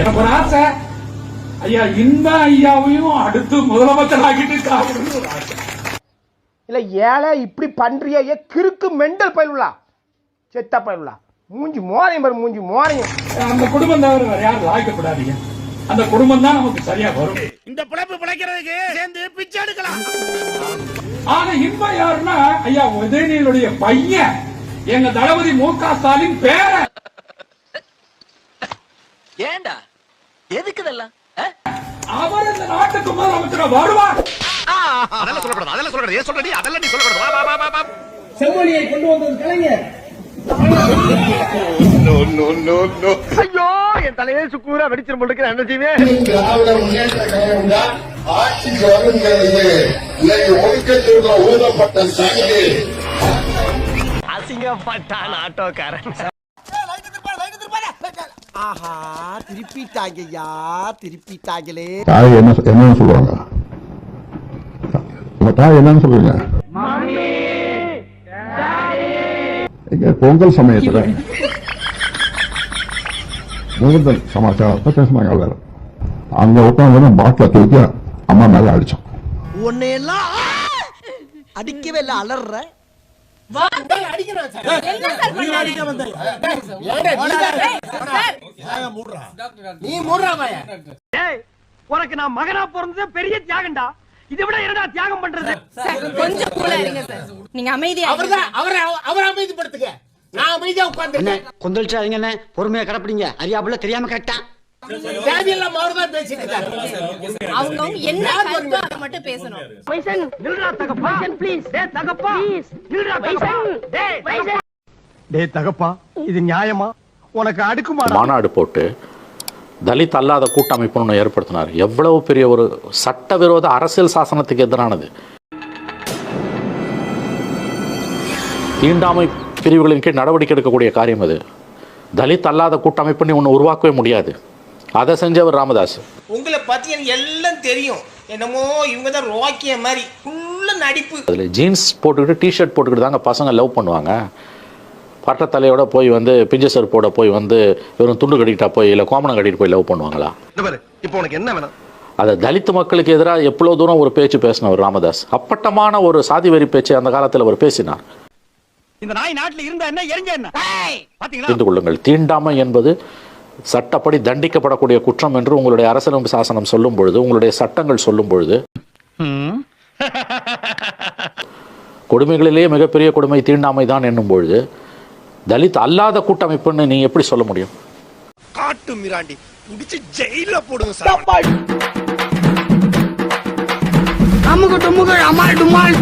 எனக்கு ஒரு ஆசை. ஐயா இந்த ஐயாவையும் அடுத்து முதலமைச்சர் ஆசை. இல்ல ஏழை இப்படி பண்றியா ஏ கிறுக்கு மெண்டல் பயிலுலா? செத்த பயிலுலா? மூஞ்சி மோரையும் பாரு மூஞ்சி மோரையும். அந்த குடும்பம் தவிர வேற யாரும் லாய்க்கப்படாதீங்க. அந்த குடும்பம் தான் நமக்கு சரியா வரும். இந்த பிழைப்பு பிழைக்கிறதுக்கு சேர்ந்து பிச்சை எடுக்கலாம். ஆனா இன்பம் யாருன்னா ஐயா உதயநிதியுடைய பையன். எங்க தளபதி மு க ஸ்டாலின் பேரன். ஏண்டா? எதுக்கு இதெல்லாம்? அவர் இந்த நாட்டுக்கு முதலமைச்சர் வருவார் அதெல்லாம் சொல்லக்கூடாது அதெல்லாம் சொல்லக்கூடாது. ஏன் சொல்றடி? அதெல்லாம் நீ சொல்லக்கூடாது. வா, வா, வா, வா, வா. செம்மொழியை கொண்டு வந்தது கலைஞர். ஐயோ என் தலையே சுக்கூரா வெடிச்சிரும் என்ன செய்வேன் திராவிட முன்னேற்ற கழகம் தான் ஆட்சிக்கு வருங்கிறது இன்னைக்கு ஒழுக்கத்திற்கு ஊதப்பட்ட சங்கு அசிங்கப்பட்டான் ஆட்டோக்காரன். ஆஹா திருப்பிட்டாங்கய்யா திருப்பிட்டாங்களே. தாய் என்ன என்னன்னு சொல்லுவாங்க. உங்க தாய் என்னன்னு சொல்லுவீங்க? இங்க பொங்கல் சமயத்துல முதல் சமாச்சாரத்தை பேசினாங்க எல்லாரும். அங்க உட்காந்து பாட்டில தூக்கி அம்மா மேல அடிச்சோம். உன்னையெல்லாம் அடிக்கவே இல்லை உனக்கு நான் மகனா பிறந்தது பெரிய தியாகம்டா. இதை விட என்னடா தியாகம் பண்றது? கொஞ்சம் கூலா இருங்க சார் நீங்க அமைதியா அவரை அவரை அமைதிப்படுத்துங்க. நான் அமைதியா உட்கார்ந்து கொந்தளிச்சாதீங்க என்ன பொறுமையா கடப்பிடிங்க. அறியாப்புல தெரியாம கரெக்டா தேவையில்லாம அவர் தான் பேசிட்டு இருக்காரு அவங்க என்ன கருத்தோ அதை மட்டும் பேசணும். நில்றா தகப்பா. ப்ளீஸ் டேய் தகப்பா. ப்ளீஸ் நில்றா தகப்பா. டேய் டேய் தகப்பா. இது நியாயமா? உனக்கு அடுக்குமாடா. மாநாடு போட்டு தலித் அல்லாத கூட்டமைப்புன்னு ஒண்ணு ஏற்படுத்தினார். எவ்வளவு பெரிய ஒரு சட்டவிரோத அரசியல் சாசனத்துக்கு எதிரானது. தீண்டாமை பிரிவுகளின் கீழ் நடவடிக்கை எடுக்கக்கூடிய காரியம் அது. தலித் அல்லாத கூட்டமைப்புன்னு ஒன்று உருவாக்கவே முடியாது. அதை செஞ்சவர் ராமதாஸ் உங்களை பத்தி எனக்கு எல்லாம் தெரியும். என்னமோ இவங்க தான் ரோக்கிய மாதிரி. ஃபுல்லா நடிப்பு. அதில் ஜீன்ஸ் போட்டுக்கிட்டு டிஷர்ட் போட்டுக்கிட்டு தாங்க பசங்க லவ் பண்ணுவாங்க. பட்டத்தலையோட போய் வந்து பிஞ்ச செருப்போட போய் வந்து வெறும் துண்டு கட்டிக்கிட்டா போய் இல்லை கோமணம் கட்டிட்டு போய் லவ் பண்ணுவாங்களா? இப்போ உனக்கு என்ன வேணும்? அதை தலித் மக்களுக்கு எதிராக எவ்வளோ தூரம் ஒரு பேச்சு பேசினவர் ராமதாஸ்? அப்பட்டமான ஒரு சாதி வெறி பேச்சு அந்த காலத்தில் அவர் பேசினார். இந்த நாய் நாட்டுல இருந்தா என்ன எரிஞ்ச என்ன? பாத்தீங்களா? புரிந்து கொள்ளுங்கள் தீண்டாமை என்பது சட்டப்படி தண்டிக்கப்படக்கூடிய குற்றம் என்று உங்களுடைய அரசியலமைப்பு சாசனம் சொல்லும் பொழுது உங்களுடைய சட்டங்கள் சொல்லும் பொழுது கொடுமைகளிலேயே மிகப்பெரிய கொடுமை தீண்டாமை தான் என்னும் பொழுது தலித் அல்லாத கூட்டமைப்புன்னு நீ எப்படி சொல்ல முடியும்? காட்டு மிராண்டி. புடிச்சு ஜெயில போடுங்க சார். அமுக டுமுக அமால் டுமால்.